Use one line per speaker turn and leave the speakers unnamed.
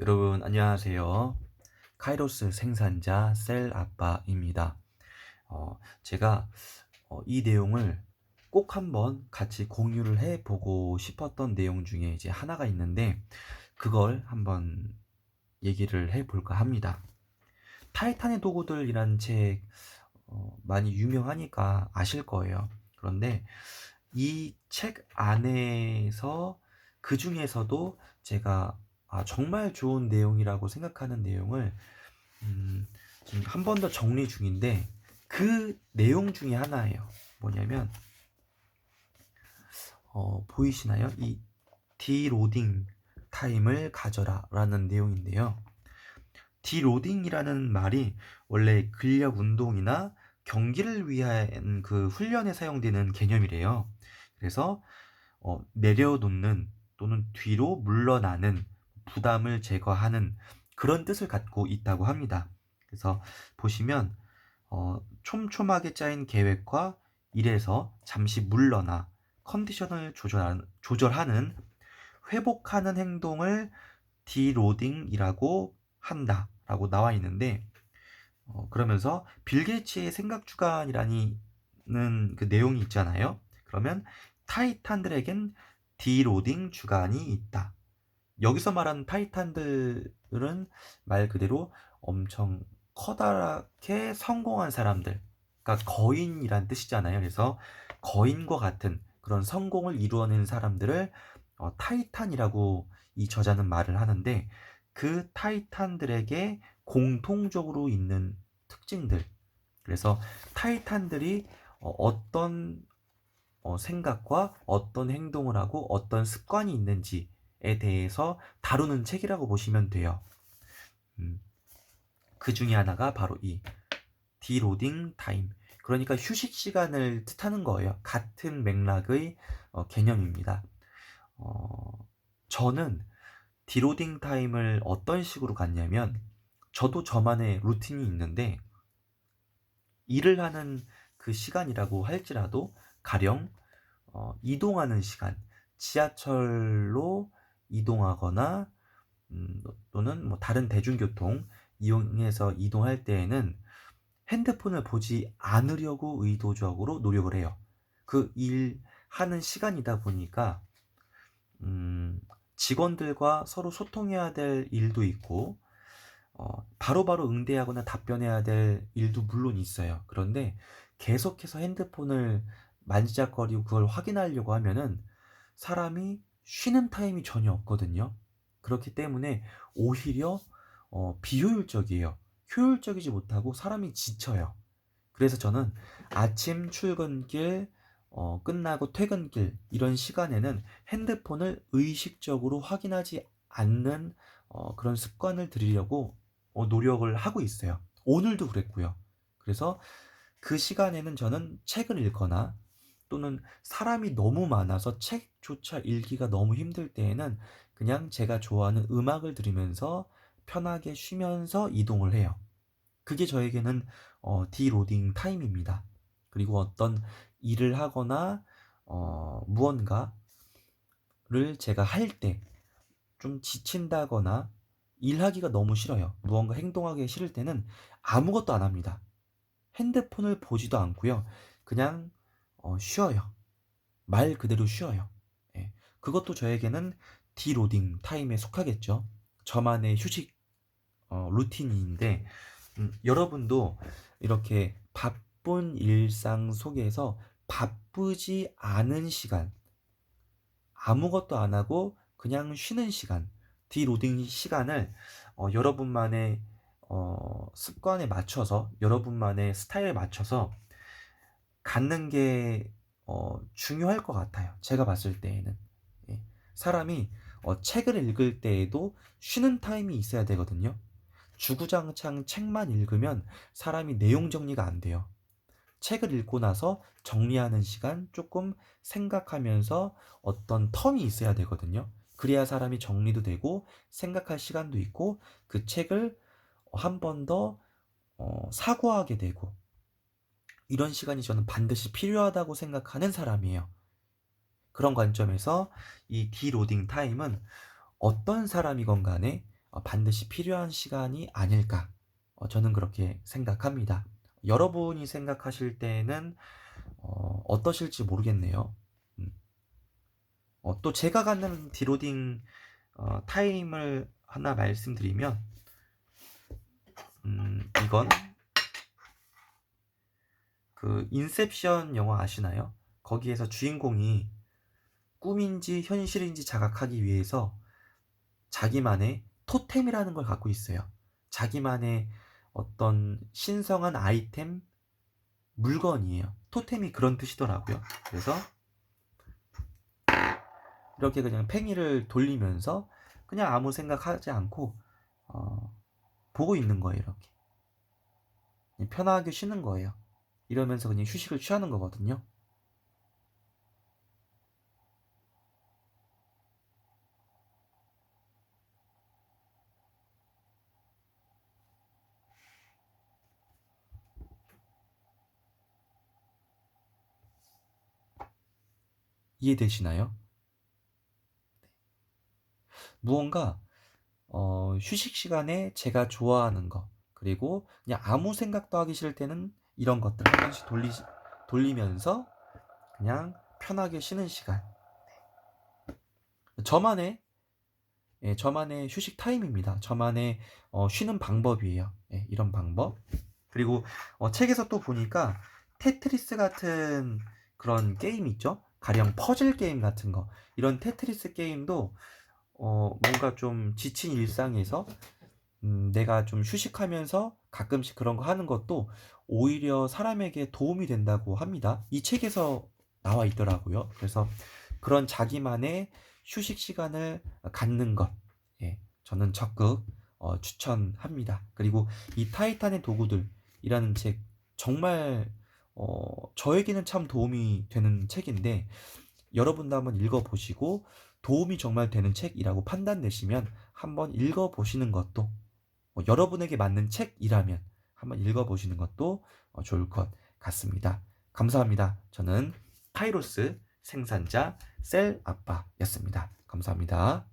여러분 안녕하세요. 카이로스 생산자 셀 아빠입니다. 어, 제가 어, 이 내용을 꼭 한번 같이 공유를 해 보고 싶었던 내용 중에 이제 하나가 있는데 그걸 한번 얘기를 해 볼까 합니다. 타이탄의 도구들이란 책 어, 많이 유명하니까 아실 거예요. 그런데 이 책 안에서 그 중에서도 제가 아, 정말 좋은 내용이라고 생각하는 내용을 음, 지금 한 번 더 정리 중인데 그 내용 중에 하나예요. 뭐냐면 어, 보이시나요? 이 디로딩 타임을 가져라라는 내용인데요. 디로딩이라는 말이 원래 근력 운동이나 경기를 위한 그 훈련에 사용되는 개념이래요. 그래서 어, 내려놓는 또는 뒤로 물러나는 부담을 제거하는 그런 뜻을 갖고 있다고 합니다. 그래서 보시면 어, 촘촘하게 짜인 계획과 일에서 잠시 물러나 컨디션을 조절하는, 조절하는 회복하는 행동을 디로딩이라고 한다라고 나와 있는데 어, 그러면서 빌 게이츠의 생각 주간이라는 그 내용이 있잖아요. 그러면 타이탄들에겐 디로딩 주간이 있다. 여기서 말하는 타이탄들은 말 그대로 엄청 커다랗게 성공한 사람들, 그러니까 거인이란 뜻이잖아요. 그래서 거인과 같은 그런 성공을 이루어낸 사람들을 어, 타이탄이라고 이 저자는 말을 하는데 그 타이탄들에게 공통적으로 있는 특징들. 그래서 타이탄들이 어, 떤 어, 생각과 어떤 행동을 하고 어떤 습관이 있는지 에 대해서 다루는 책이라고 보시면 돼요. 음, 그 중에 하나가 바로 이 디로딩 타임. 그러니까 휴식 시간을 뜻하는 거예요. 같은 맥락의 어, 개념입니다. 어, 저는 디로딩 타임을 어떤 식으로 갖냐면 저도 저만의 루틴이 있는데 일을 하는 그 시간이라고 할지라도 가령 어, 이동하는 시간 지하철로 이동하거나 음, 또는 뭐 다른 대중교통 이용해서 이동할 때에는 핸드폰을 보지 않으려고 의도적으로 노력을 해요. 그 일 하는 시간이다 보니까 음, 직원들과 서로 소통해야 될 일도 있고 어, 바로바로 응대하거나 답변해야 될 일도 물론 있어요. 그런데 계속해서 핸드폰을 만지작거리고 그걸 확인하려고 하면은 사람이 쉬는 타임이 전혀 없거든요. 그렇기 때문에 오히려 어, 비효율적이에요. 효율적이지 못하고 사람이 지쳐요. 그래서 저는 아침 출근길, 어, 끝나고 퇴근길 이런 시간에는 핸드폰을 의식적으로 확인하지 않는 어, 그런 습관을 들이려고 어, 노력을 하고 있어요. 오늘도 그랬고요. 그래서 그 시간에는 저는 책을 읽거나 또는 사람이 너무 많아서 책조차 읽기가 너무 힘들 때에는 그냥 제가 좋아하는 음악을 들으면서 편하게 쉬면서 이동을 해요. 그게 저에게는 어, 디로딩 타임입니다. 그리고 어떤 일을 하거나 어, 무언가를 제가 할 때 좀 지친다거나 일하기가 너무 싫어요. 무언가 행동하기 싫을 때는 아무것도 안 합니다. 핸드폰을 보지도 않고요. 그냥 어, 쉬어요. 말 그대로 쉬어요. 예. 그것도 저에게는 디로딩 타임에 속하겠죠. 저만의 휴식 어, 루틴인데 음, 여러분도 이렇게 바쁜 일상 속에서 바쁘지 않은 시간 아무것도 안 하고 그냥 쉬는 시간 디로딩 시간을 어, 여러분만의 어, 습관에 맞춰서 여러분만의 스타일에 맞춰서 갖는 게 어, 중요할 것 같아요. 제가 봤을 때에는 예. 사람이 어, 책을 읽을 때에도 쉬는 타임이 있어야 되거든요. 주구장창 책만 읽으면 사람이 내용 정리가 안 돼요. 책을 읽고 나서 정리하는 시간 조금 생각하면서 어떤 텀이 있어야 되거든요. 그래야 사람이 정리도 되고 생각할 시간도 있고 그 책을 한 번더 어, 사고하게 되고 이런 시간이 저는 반드시 필요하다고 생각하는 사람이에요. 그런 관점에서 이 디로딩 타임은 어떤 사람이건 간에 어, 반드시 필요한 시간이 아닐까. 어, 저는 그렇게 생각합니다. 여러분이 생각하실 때는 어, 어떠실지 모르겠네요. 음. 어, 또 제가 갖는 디로딩 어, 타임을 하나 말씀드리면 음, 이건 그 인셉션 영화 아시나요? 거기에서 주인공이 꿈인지 현실인지 자각하기 위해서 자기만의 토템이라는 걸 갖고 있어요. 자기만의 어떤 신성한 아이템, 물건이에요. 토템이 그런 뜻이더라고요. 그래서 이렇게 그냥 팽이를 돌리면서 그냥 아무 생각하지 않고 어, 보고 있는 거예요. 이렇게 편하게 쉬는 거예요. 이러면서 그냥 휴식을 취하는 거거든요. 이해되시나요? 무언가 어, 휴식 시간에 제가 좋아하는 거 그리고 그냥 아무 생각도 하기 싫을 때는 이런 것들 한 번씩 돌리, 돌리면서 그냥 편하게 쉬는 시간 네. 저만의 예, 저만의 휴식 타임입니다. 저만의 어, 쉬는 방법이에요. 예, 이런 방법. 그리고 어, 책에서 또 보니까 테트리스 같은 그런 게임 있죠? 가령 퍼즐 게임 같은 거. 이런 테트리스 게임도 어, 뭔가 좀 지친 일상에서 음, 내가 좀 휴식하면서 가끔씩 그런 거 하는 것도 오히려 사람에게 도움이 된다고 합니다. 이 책에서 나와 있더라고요. 그래서 그런 자기만의 휴식 시간을 갖는 것, 예, 저는 적극 어, 추천합니다. 그리고 이 타이탄의 도구들이라는 책 정말 어, 저에게는 참 도움이 되는 책인데 여러분도 한번 읽어보시고 도움이 정말 되는 책이라고 판단되시면 한번 읽어보시는 것도 뭐 여러분에게 맞는 책이라면 한번 읽어보시는 것도 어, 좋을 것 같습니다. 감사합니다. 저는 카이로스 생산자 셀 아빠였습니다. 감사합니다.